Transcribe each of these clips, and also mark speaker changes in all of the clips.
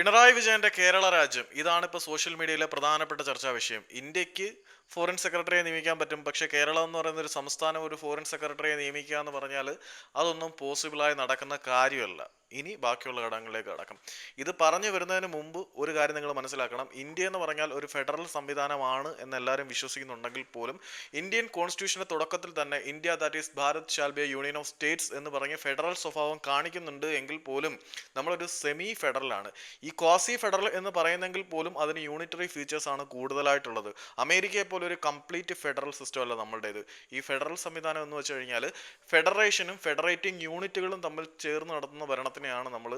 Speaker 1: പിണറായി വിജയന്റെ കേരള രാജ്യം. ഇതാണ് ഇപ്പോൾ സോഷ്യൽ മീഡിയയിലെ പ്രധാനപ്പെട്ട ചർച്ചാ വിഷയം. ഇന്ത്യയ്ക്ക് ഫോറിൻ സെക്രട്ടറിയെ നിയമിക്കാൻ പറ്റും. പക്ഷെ കേരളം എന്ന് പറയുന്ന ഒരു സംസ്ഥാനം ഒരു ഫോറിൻ സെക്രട്ടറിയെ നിയമിക്കുക എന്ന് പറഞ്ഞാൽ അതൊന്നും പോസിബിളായി നടക്കുന്ന കാര്യമല്ല. ഇനി ബാക്കിയുള്ള ഘടകങ്ങളിലേക്ക് കടക്കും. ഇത് പറഞ്ഞു വരുന്നതിന് മുമ്പ് ഒരു കാര്യം നിങ്ങൾ മനസ്സിലാക്കണം. ഇന്ത്യ എന്ന് പറഞ്ഞാൽ ഒരു ഫെഡറൽ സംവിധാനമാണ് എന്ന് എല്ലാവരും വിശ്വസിക്കുന്നുണ്ടെങ്കിൽ പോലും ഇന്ത്യൻ കോൺസ്റ്റിറ്റ്യൂഷന്റെ തുടക്കത്തിൽ തന്നെ India that is Bharat a union of states എന്ന് പറഞ്ഞ് ഫെഡറൽ സ്വഭാവം കാണിക്കുന്നുണ്ട് എങ്കിൽ പോലും നമ്മളൊരു സെമി ഫെഡറൽ ആണ് ഈ ക്വാസി ഫെഡറൽ എന്ന് പറയുന്നെങ്കിൽ പോലും അതിന് യൂണിറ്ററി ഫീച്ചേഴ്സ് ആണ് കൂടുതലായിട്ടുള്ളത്. അമേരിക്കയെ ഒരു കംപ്ലീറ്റ് ഫെഡറൽ സിസ്റ്റം അല്ല നമ്മളുടേത്. ഈ ഫെഡറൽ സംവിധാനം എന്ന് വെച്ച് കഴിഞ്ഞാൽ ഫെഡറേഷനും ഫെഡറേറ്റിംഗ് യൂണിറ്റുകളും തമ്മിൽ ചേർന്ന് നടത്തുന്ന ഭരണത്തിനെയാണ് നമ്മൾ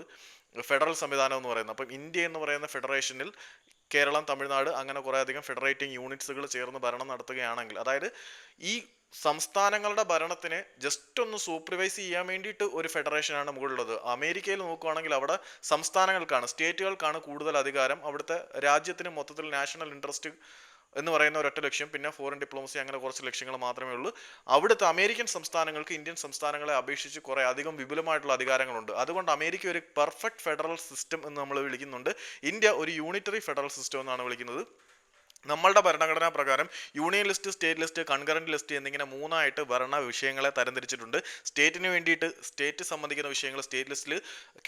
Speaker 1: ഫെഡറൽ സംവിധാനം എന്ന് പറയുന്നത്. അപ്പം ഇന്ത്യ എന്ന് പറയുന്ന ഫെഡറേഷനിൽ കേരളം തമിഴ്നാട് അങ്ങനെ കുറേ അധികം ഫെഡറേറ്റിംഗ് യൂണിറ്റ്സുകൾ ചേർന്ന് ഭരണം നടത്തുകയാണെങ്കിൽ അതായത് ഈ സംസ്ഥാനങ്ങളുടെ ഭരണത്തിനെ ജസ്റ്റ് ഒന്ന് സൂപ്പർവൈസ് ചെയ്യാൻ വേണ്ടിയിട്ട് ഒരു ഫെഡറേഷനാണ് മുകളിലുള്ളത്. അമേരിക്കയിൽ നോക്കുകയാണെങ്കിൽ അവിടെ സംസ്ഥാനങ്ങൾക്കാണ് സ്റ്റേറ്റുകൾക്കാണ് കൂടുതൽ അധികാരം. അവിടുത്തെ രാജ്യത്തിന് മൊത്തത്തിൽ നാഷണൽ ഇൻട്രസ്റ്റ് എന്ന് പറയുന്ന ഒരൊറ്റ ലക്ഷ്യം. പിന്നെ ഫോറിൻ ഡിപ്ലോമസി അങ്ങനെ കുറച്ച് ലക്ഷ്യങ്ങൾ മാത്രമേ ഉള്ളൂ. അവിടുത്തെ അമേരിക്കൻ സംസ്ഥാനങ്ങൾക്ക് ഇന്ത്യൻ സംസ്ഥാനങ്ങളെ അപേക്ഷിച്ച് കുറേ അധികം വിപുലമായിട്ടുള്ള അധികാരങ്ങളുണ്ട്. അതുകൊണ്ട് അമേരിക്ക ഒരു പെർഫെക്റ്റ് ഫെഡറൽ സിസ്റ്റം എന്ന് നമ്മൾ വിളിക്കുന്നുണ്ട്. ഇന്ത്യ ഒരു യൂണിറ്ററി ഫെഡറൽ സിസ്റ്റം എന്നാണ് വിളിക്കുന്നത്. നമ്മളുടെ ഭരണഘടനാ പ്രകാരം union list state list concurrent list എന്നിങ്ങനെ മൂന്നായിട്ട് ഭരണ വിഷയങ്ങളെ തരംതിരിച്ചിട്ടുണ്ട്. സ്റ്റേറ്റിന് വേണ്ടിയിട്ട് സ്റ്റേറ്റ് സംബന്ധിക്കുന്ന വിഷയങ്ങൾ സ്റ്റേറ്റ് ലിസ്റ്റിൽ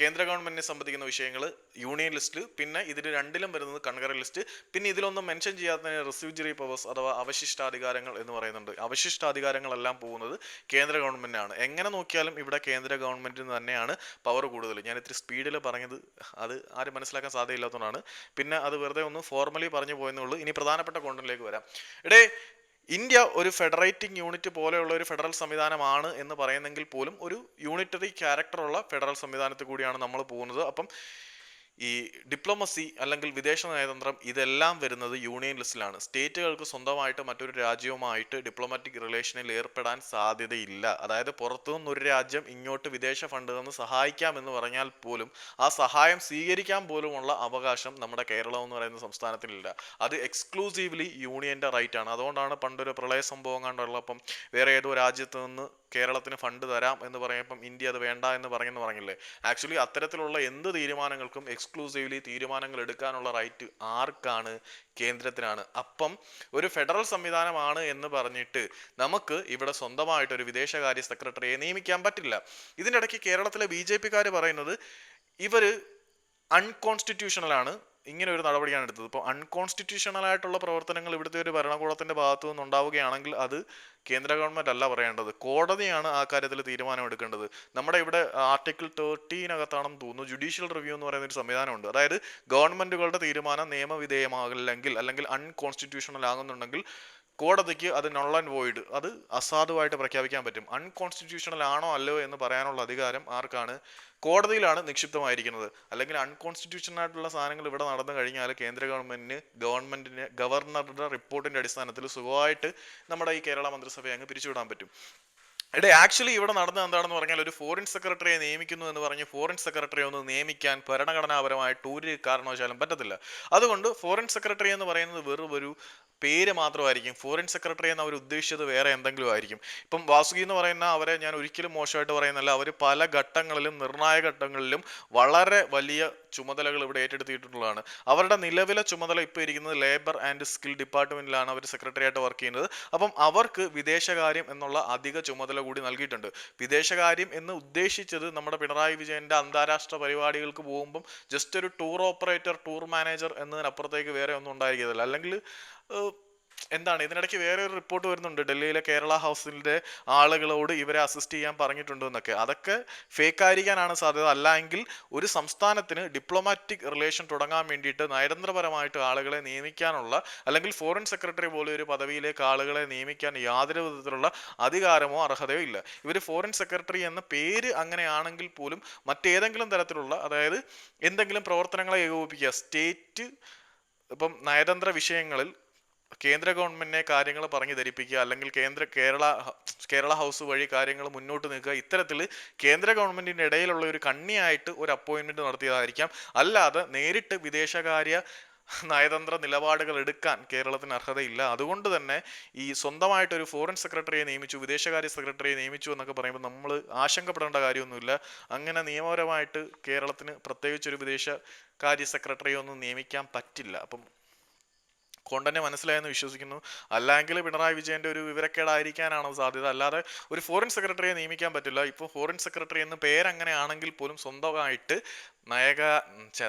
Speaker 1: കേന്ദ്ര ഗവൺമെന്റിനെ സംബന്ധിക്കുന്ന വിഷയങ്ങൾ യൂണിയൻ ലിസ്റ്റിൽ പിന്നെ ഇതിൽ രണ്ടിലും വരുന്നത് കൺകറന്റ് ലിസ്റ്റ്. പിന്നെ ഇതിലൊന്നും മെൻഷൻ ചെയ്യാത്തതിന് റിസ്യൂജറി പവേഴ്സ് അഥവാ അവശിഷ്ടാധികാരങ്ങൾ എന്ന് പറയുന്നുണ്ട്. അവശിഷ്ടാധികാരങ്ങളെല്ലാം പോകുന്നത് കേന്ദ്ര ഗവൺമെന്റാണ് എങ്ങനെ നോക്കിയാലും ഇവിടെ കേന്ദ്ര ഗവൺമെന്റിന് തന്നെയാണ് പവർ കൂടുതൽ. ഞാൻ ഇത്തിരി സ്പീഡിൽ പറഞ്ഞത് അത് ആരും മനസ്സിലാക്കാൻ സാധ്യതയില്ലാത്തതുകൊണ്ടാണ്. പിന്നെ അത് വെറുതെ ഒന്ന് ഫോർമലി പറഞ്ഞു പോയെന്നുള്ളൂ ഇനി പ്രധാനപ്പെട്ട കോണ്ടന്റിലേക്ക് വരാം. ഇടേ ഇന്ത്യ ഒരു ഫെഡറേറ്റിംഗ് യൂണിറ്റ് പോലെയുള്ള ഒരു ഫെഡറൽ സംവിധാനമാണ് എന്ന് പറയുന്നെങ്കിൽ പോലും ഒരു യൂണിറ്ററി ക്യാരക്ടറുള്ള ഫെഡറൽ സംവിധാനത്തിൽ കൂടിയാണ് നമ്മൾ പോകുന്നത്. അപ്പം ഈ ഡിപ്ലോമസി അല്ലെങ്കിൽ വിദേശ നയതന്ത്രം ഇതെല്ലാം വരുന്നത് യൂണിയൻ ലിസ്റ്റിലാണ് സ്റ്റേറ്റുകൾക്ക് സ്വന്തമായിട്ട് മറ്റൊരു രാജ്യവുമായിട്ട് ഡിപ്ലോമാറ്റിക് റിലേഷനിൽ ഏർപ്പെടാൻ സാധ്യതയില്ല. അതായത് പുറത്തു നിന്ന് ഒരു രാജ്യം ഇങ്ങോട്ട് വിദേശ ഫണ്ട് തന്ന് സഹായിക്കാമെന്ന് പറഞ്ഞാൽ പോലും ആ സഹായം സ്വീകരിക്കാൻ പോലുമുള്ള അവകാശം നമ്മുടെ കേരളം എന്ന് പറയുന്ന സംസ്ഥാനത്തിനില്ല അത് എക്സ്ക്ലൂസീവ്ലി യൂണിയന്റെ റൈറ്റാണ് അതുകൊണ്ടാണ് പണ്ടൊരു പ്രളയ സംഭവം കണ്ടുള്ളപ്പം വേറെ ഏതോ രാജ്യത്ത് നിന്ന് കേരളത്തിന് ഫണ്ട് തരാം എന്ന് പറയുമ്പം ഇന്ത്യ അത് വേണ്ട എന്ന് പറഞ്ഞെന്ന് പറഞ്ഞില്ലേ? ആക്ച്വലി അത്തരത്തിലുള്ള എന്ത് തീരുമാനങ്ങൾക്കും എക്സ്ക്ലൂസീവ്ലി തീരുമാനങ്ങൾ എടുക്കാനുള്ള റൈറ്റ് ആർക്കാണ്? കേന്ദ്രത്തിനാണ്. അപ്പം ഒരു ഫെഡറൽ സംവിധാനമാണ് എന്ന് പറഞ്ഞിട്ട് നമുക്ക് ഇവിടെ സ്വന്തമായിട്ട് ഒരു വിദേശകാര്യ സെക്രട്ടറിയെ നിയമിക്കാൻ പറ്റില്ല. ഇതിന്റെ ഇടയ്ക്ക് കേരളത്തിലെ ബി ജെ പിക്കാർ പറയുന്നത് ഇവർ അൺകോൺസ്റ്റിറ്റ്യൂഷണലാണ് ഇങ്ങനെ ഒരു നടപടിയാണ് എടുത്തത്. ഇപ്പോൾ അൺകോൺസ്റ്റിറ്റ്യൂഷണൽ ആയിട്ടുള്ള പ്രവർത്തനങ്ങൾ ഇവിടുത്തെ ഒരു ഭരണകൂടത്തിന്റെ ഭാഗത്തു നിന്നുണ്ടാവുകയാണെങ്കിൽ അത് കേന്ദ്ര ഗവൺമെന്റ് അല്ല പറയേണ്ടത്. കോടതിയാണ് ആ കാര്യത്തിൽ തീരുമാനമെടുക്കേണ്ടത്. നമ്മുടെ ഇവിടെ ആർട്ടിക്കിൾ തേർട്ടീനകത്താണെന്ന് തോന്നുന്നു. ജുഡീഷ്യൽ റിവ്യൂ എന്ന് പറയുന്ന ഒരു സംവിധാനമുണ്ട്. അതായത് ഗവൺമെന്റുകളുടെ തീരുമാനം നിയമവിധേയമാകില്ലെങ്കിൽ അല്ലെങ്കിൽ അൺകോൺസ്റ്റിറ്റ്യൂഷണൽ ആകുന്നുണ്ടെങ്കിൽ കോടതിക്ക് അത് നൾ ആൻഡ് വോയിഡ് അത് അസാധുവായിട്ട് പ്രഖ്യാപിക്കാൻ പറ്റും. അൺകോൺസ്റ്റിറ്റ്യൂഷണൽ ആണോ അല്ലയോ എന്ന് പറയാനുള്ള അധികാരം ആർക്കാണ്? കോടതിയിലാണ് നിക്ഷിപ്തമായിരിക്കുന്നത്. അല്ലെങ്കിൽ അൺകോൺസ്റ്റിറ്റ്യൂഷണൽ ആയിട്ടുള്ള സാധനങ്ങൾ ഇവിടെ നടന്നു കഴിഞ്ഞാൽ കേന്ദ്ര ഗവൺമെന്റിന് ഗവൺമെന്റിന് ഗവർണറുടെ റിപ്പോർട്ടിന്റെ അടിസ്ഥാനത്തിൽ സുഖമായിട്ട് നമ്മുടെ ഈ കേരള മന്ത്രിസഭയെ അങ്ങ് പിരിച്ചുവിടാൻ പറ്റും. എടേ ആക്ച്വലി ഇവിടെ നടന്നത് എന്താണെന്ന് പറഞ്ഞാൽ ഒരു ഫോറിൻ സെക്രട്ടറിയെ നിയമിക്കുന്നു എന്ന് പറഞ്ഞ് ഫോറിൻ സെക്രട്ടറിയെ ഒന്ന് നിയമിക്കാൻ ഭരണഘടനാപരമായിട്ട് ഒരു കാരണവശാലും പറ്റത്തില്ല. അതുകൊണ്ട് ഫോറിൻ സെക്രട്ടറി എന്ന് പറയുന്നത് വെറും ഒരു പേര് മാത്രമായിരിക്കും. ഫോറിൻ സെക്രട്ടറി എന്ന് അവർ ഉദ്ദേശിച്ചത് വേറെ എന്തെങ്കിലും ആയിരിക്കും. ഇപ്പം വാസുകി എന്ന് പറയുന്ന അവരെ ഞാൻ ഒരിക്കലും മോശമായിട്ട് പറയുന്നില്ല അവർ പല ഘട്ടങ്ങളിലും നിർണായക ഘട്ടങ്ങളിലും വളരെ വലിയ ചുമതലകൾ ഇവിടെ ഏറ്റെടുത്തിട്ടുള്ളതാണ്. അവരുടെ നിലവിലെ ചുമതല ഇപ്പോൾ ഇരിക്കുന്നത് ലേബർ ആൻഡ് സ്കിൽ ഡിപ്പാർട്ട്മെന്റിലാണ് അവർ സെക്രട്ടറി ആയിട്ട് വർക്ക് ചെയ്യുന്നത്. അപ്പം അവർക്ക് വിദേശകാര്യം എന്നുള്ള അധിക ചുമതല കൂടി നൽകിയിട്ടുണ്ട്. വിദേശകാര്യം എന്ന് ഉദ്ദേശിച്ചത് നമ്മുടെ പിണറായി വിജയന്റെ അന്താരാഷ്ട്ര പരിപാടികൾക്ക് പോകുമ്പം ജസ്റ്റ് ഒരു ടൂർ ഓപ്പറേറ്റർ ടൂർ മാനേജർ എന്നതിനപ്പുറത്തേക്ക് വേറെ ഒന്നും ഉണ്ടായിരിക്കത്തില്ല. അല്ലെങ്കിൽ എന്താണ്? ഇതിനിടയ്ക്ക് വേറെ ഒരു റിപ്പോർട്ട് വരുന്നുണ്ട്. ഡൽഹിയിലെ കേരള ഹൗസിന്റെ ആളുകളോട് ഇവരെ അസിസ്റ്റ് ചെയ്യാൻ പറഞ്ഞിട്ടുണ്ട് എന്നൊക്കെ. അതൊക്കെ ഫേക്ക് ആയിരിക്കാനാണ് സാധ്യത. അല്ല എങ്കിൽ ഒരു സംസ്ഥാനത്തിന് ഡിപ്ലോമാറ്റിക് റിലേഷൻ തുടങ്ങാൻ വേണ്ടിയിട്ട് നയതന്ത്രപരമായിട്ട് ആളുകളെ നിയമിക്കാനുള്ള അല്ലെങ്കിൽ ഫോറിൻ സെക്രട്ടറി പോലെ ഒരു പദവിയിലേക്ക് ആളുകളെ നിയമിക്കാൻ യാതൊരു വിധത്തിലുള്ള അധികാരമോ അർഹതയോ ഇല്ല. ഇവർ ഫോറിൻ സെക്രട്ടറി എന്ന പേര് അങ്ങനെയാണെങ്കിൽ പോലും മറ്റേതെങ്കിലും തരത്തിലുള്ള അതായത് എന്തെങ്കിലും പ്രവർത്തനങ്ങളെ ഏകോപിപ്പിക്കുക. സ്റ്റേറ്റ് ഇപ്പം നയതന്ത്ര വിഷയങ്ങളിൽ കേന്ദ്ര ഗവൺമെന്റിനെ കാര്യങ്ങൾ പറഞ്ഞു ധരിപ്പിക്കുക അല്ലെങ്കിൽ കേന്ദ്ര കേരള കേരള ഹൗസ് വഴി കാര്യങ്ങൾ മുന്നോട്ട് നീക്കുക ഇത്തരത്തിൽ കേന്ദ്ര ഗവൺമെന്റിന്റെ ഇടയിലുള്ള ഒരു കണ്ണിയായിട്ട് ഒരു അപ്പോയിന്റ്മെന്റ് നടത്തിയതായിരിക്കാം. അല്ലാതെ നേരിട്ട് വിദേശകാര്യ നയതന്ത്ര നിലപാടുകൾ എടുക്കാൻ കേരളത്തിന് അർഹതയില്ല. അതുകൊണ്ട് തന്നെ ഈ സ്വന്തമായിട്ട് ഒരു ഫോറിൻ സെക്രട്ടറിയെ നിയമിച്ചു വിദേശകാര്യ സെക്രട്ടറിയെ നിയമിച്ചു എന്നൊക്കെ പറയുമ്പോൾ നമ്മൾ ആശങ്കപ്പെടേണ്ട കാര്യമൊന്നുമില്ല. അങ്ങനെ നിയമപരമായിട്ട് കേരളത്തിന് പ്രത്യേകിച്ച് ഒരു വിദേശകാര്യ സെക്രട്ടറിയെ ഒന്നും നിയമിക്കാൻ പറ്റില്ല. അപ്പം കൊണ്ടന്നെ മനസ്സിലായെന്ന് വിശ്വസിക്കുന്നു. അല്ലെങ്കിൽ പിണറായി വിജയന്റെ ഒരു വിവരക്കേടായിരിക്കാനാണ് സാധ്യത? അല്ലാതെ ഒരു ഫോറിൻ സെക്രട്ടറിയെ നിയമിക്കാൻ പറ്റില്ല. ഇപ്പോൾ ഫോറിൻ സെക്രട്ടറി എന്ന് പേരങ്ങനെ ആണെങ്കിൽ പോലും സ്വന്തമായിട്ട് നയക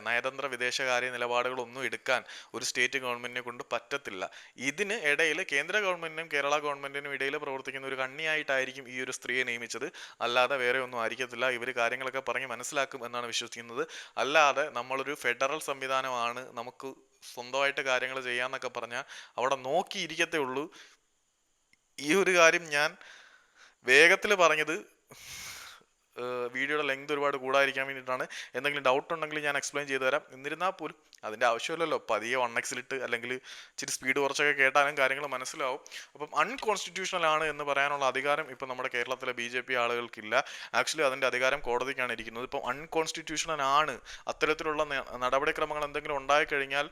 Speaker 1: നയതന്ത്ര വിദേശകാര്യ നിലപാടുകളൊന്നും എടുക്കാൻ ഒരു സ്റ്റേറ്റ് ഗവൺമെന്റിനെ കൊണ്ട് പറ്റത്തില്ല. ഇതിന് ഇടയിൽ കേന്ദ്ര ഗവൺമെന്റിനും കേരള ഗവൺമെന്റിനും ഇടയിൽ പ്രവർത്തിക്കുന്ന ഒരു കണ്ണിയായിട്ടായിരിക്കും ഈ ഒരു സ്ത്രീയെ നിയമിച്ചത്. അല്ലാതെ വേറെ ഒന്നും ആയിരിക്കത്തില്ല. ഇവർ കാര്യങ്ങളൊക്കെ പറഞ്ഞ് മനസ്സിലാക്കും എന്നാണ് വിശ്വസിക്കുന്നത്. അല്ലാതെ നമ്മളൊരു ഫെഡറൽ സംവിധാനമാണ് നമുക്ക് സ്വന്തമായിട്ട് കാര്യങ്ങൾ ചെയ്യാന്നൊക്കെ പറഞ്ഞാൽ അവിടെ നോക്കിയിരിക്കത്തേ ഉള്ളൂ. ഈ ഒരു കാര്യം ഞാൻ വേഗത്തിൽ പറഞ്ഞത് വീഡിയോയുടെ ലെങ്ത് ഒരുപാട് കൂടാതിരിക്കാൻ വേണ്ടിയിട്ടാണ്. എന്തെങ്കിലും ഡൗട്ട് ഉണ്ടെങ്കിൽ ഞാൻ എക്സ്പ്ലെയിൻ ചെയ്തു തരാം. എന്നിരുന്നാൽ പോലും അതിന്റെ ആവശ്യമില്ലല്ലോ. പതിയെ വൺ എക്സിലിട്ട് അല്ലെങ്കിൽ ഇച്ചിരി സ്പീഡ് കുറച്ചൊക്കെ കേട്ടാലും കാര്യങ്ങൾ മനസ്സിലാവും. അപ്പം അൺകോൺസ്റ്റിറ്റ്യൂഷണൽ ആണ് എന്ന് പറയാനുള്ള അധികാരം ഇപ്പം നമ്മുടെ കേരളത്തിലെ ബി ജെ പി ആളുകൾക്കില്ല. ആക്ച്വലി അതിന്റെ അധികാരം കോടതിക്കാണ് ഇരിക്കുന്നത്. ഇപ്പം അൺകോൺസ്റ്റിറ്റ്യൂഷണൽ ആണ്. അത്തരത്തിലുള്ള നടപടിക്രമങ്ങൾ എന്തെങ്കിലും ഉണ്ടായിക്കഴിഞ്ഞാൽ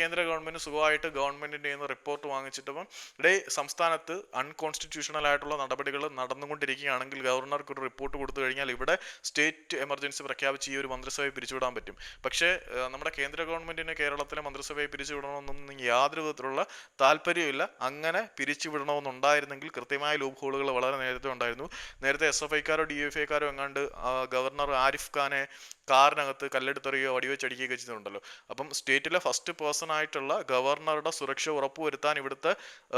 Speaker 1: കേന്ദ്ര ഗവൺമെന്റ് സുഖമായിട്ട് ഗവൺമെന്റിന്റെ നിന്ന് റിപ്പോർട്ട് വാങ്ങിച്ചിട്ട് ഇപ്പം ഇടേ സംസ്ഥാനത്ത് അൺകോൺസ്റ്റിറ്റ്യൂഷണൽ ആയിട്ടുള്ള നടപടികൾ നടന്നുകൊണ്ടിരിക്കുകയാണെങ്കിൽ ഗവർണർക്ക് ഒരു റിപ്പോർട്ട് കൊടുത്തു കഴിഞ്ഞാൽ ഇവിടെ സ്റ്റേറ്റ് എമർജൻസി പ്രഖ്യാപിച്ച് ഈ ഒരു മന്ത്രിസഭയെ പിരിച്ചുവിടാൻ പറ്റും. പക്ഷേ നമ്മുടെ കേന്ദ്ര ഗവൺമെന്റിന് കേരളത്തിലെ മന്ത്രിസഭയെ പിരിച്ചുവിടണമെന്നൊന്നും യാതൊരു വിധത്തിലുള്ള താല്പര്യമില്ല അങ്ങനെ പിരിച്ചുവിടണമെന്നുണ്ടായിരുന്നെങ്കിൽ കൃത്യമായ ലൂപ്പ് ഹോളുകൾ വളരെ നേരത്തെ ഉണ്ടായിരുന്നു. നേരത്തെ എസ് എഫ് ഐക്കാരോ ഡി എഫ് ഐക്കാരോ എങ്ങാണ്ട് ഗവർണർ ആരിഫ് ഖാനെ കാറിനകത്ത് കല്ലെടുത്തെറിയോ വടിവെച്ചടിക്കുകയൊക്കെ ചെയ്തിട്ടുണ്ടല്ലോ. അപ്പം സ്റ്റേറ്റിലെ ഫസ്റ്റ് പേഴ്സൺ ആയിട്ടുള്ള ഗവർണറുടെ സുരക്ഷ ഉറപ്പുവരുത്താൻ ഇവിടുത്തെ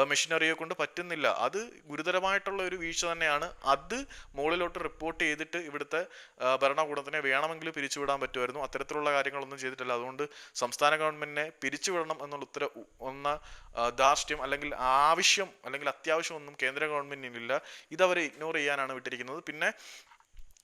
Speaker 1: മെഷീനറിയെ കൊണ്ട് പറ്റുന്നില്ല. അത് ഗുരുതരമായിട്ടുള്ള ഒരു വീഴ്ച തന്നെയാണ്. അത് മുകളിലോട്ട് റിപ്പോർട്ട് ചെയ്തിട്ട് ഇവിടുത്തെ ഭരണകൂടത്തിനെ വേണമെങ്കിൽ പിരിച്ചുവിടാൻ പറ്റുമായിരുന്നു. അത്തരത്തിലുള്ള കാര്യങ്ങളൊന്നും ചെയ്തിട്ടില്ല. അതുകൊണ്ട് സംസ്ഥാന ഗവൺമെന്റിനെ പിരിച്ചുവിടണം എന്നുള്ള ഉത്തര ഒന്ന ധാർഷ്ട്യം അല്ലെങ്കിൽ ആവശ്യം അല്ലെങ്കിൽ അത്യാവശ്യം ഒന്നും കേന്ദ്ര ഗവൺമെന്റിനില്ല. ഇതവരെ ഇഗ്നോർ ചെയ്യാനാണ് വിട്ടിരിക്കുന്നത്. പിന്നെ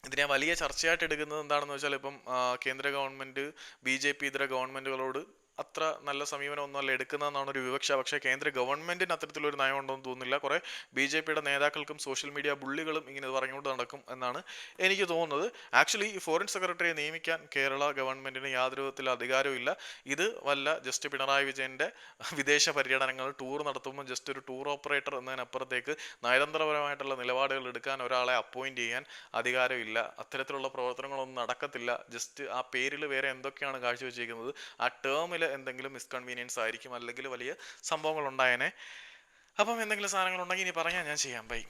Speaker 1: ഇതിനെ വലിയ ചർച്ചയായിട്ട് എടുക്കുന്നത് എന്താണെന്ന് വെച്ചാൽ ഇപ്പം കേന്ദ്ര ഗവൺമെന്റ് ബി ജെ പി ഇതര ഗവൺമെന്റുകളോട് അത്ര നല്ല സമീപനമൊന്നും അല്ല എടുക്കുന്നതെന്നാണ് ഒരു വിവക്ഷ. പക്ഷേ കേന്ദ്ര ഗവൺമെന്റിന് അത്തരത്തിലൊരു നയം ഉണ്ടെന്ന് തോന്നുന്നില്ല. കുറേ ബി ജെ പിയുടെ നേതാക്കൾക്കും സോഷ്യൽ മീഡിയ ബുള്ളികളും ഇങ്ങനെ പറഞ്ഞുകൊണ്ട് നടക്കും എന്നാണ് എനിക്ക് തോന്നുന്നത്. ആക്ച്വലി ഈ ഫോറിൻ സെക്രട്ടറിയെ നിയമിക്കാൻ കേരള ഗവൺമെന്റിന് യാതൊരു വിധത്തിൽ അധികാരമില്ല ഇത് വല്ല ജസ്റ്റ് പിണറായി വിജയന്റെ വിദേശ പര്യടനങ്ങൾ ടൂർ നടത്തുമ്പോൾ ജസ്റ്റ് ഒരു ടൂർ ഓപ്പറേറ്റർ എന്നതിനപ്പുറത്തേക്ക് നയതന്ത്രപരമായിട്ടുള്ള നിലപാടുകൾ എടുക്കാൻ ഒരാളെ അപ്പോയിന്റ് ചെയ്യാൻ അധികാരമില്ല അത്തരത്തിലുള്ള പ്രവർത്തനങ്ങളൊന്നും നടക്കത്തില്ല. ജസ്റ്റ് ആ പേരിൽ വേറെ എന്തൊക്കെയാണ് കാഴ്ചവെച്ചിരിക്കുന്നത്? ആ ടേമിൽ എന്തെങ്കിലും മിസ്കൺവീനിയൻസ് ആയിരിക്കും അല്ലെങ്കിൽ വലിയ സംഭവങ്ങൾ ഉണ്ടായേനെ അപ്പം എന്തെങ്കിലും സാധനങ്ങൾ ഉണ്ടെങ്കിൽ ഇനി പറഞ്ഞാൽ ഞാൻ ചെയ്യാം. ബൈ.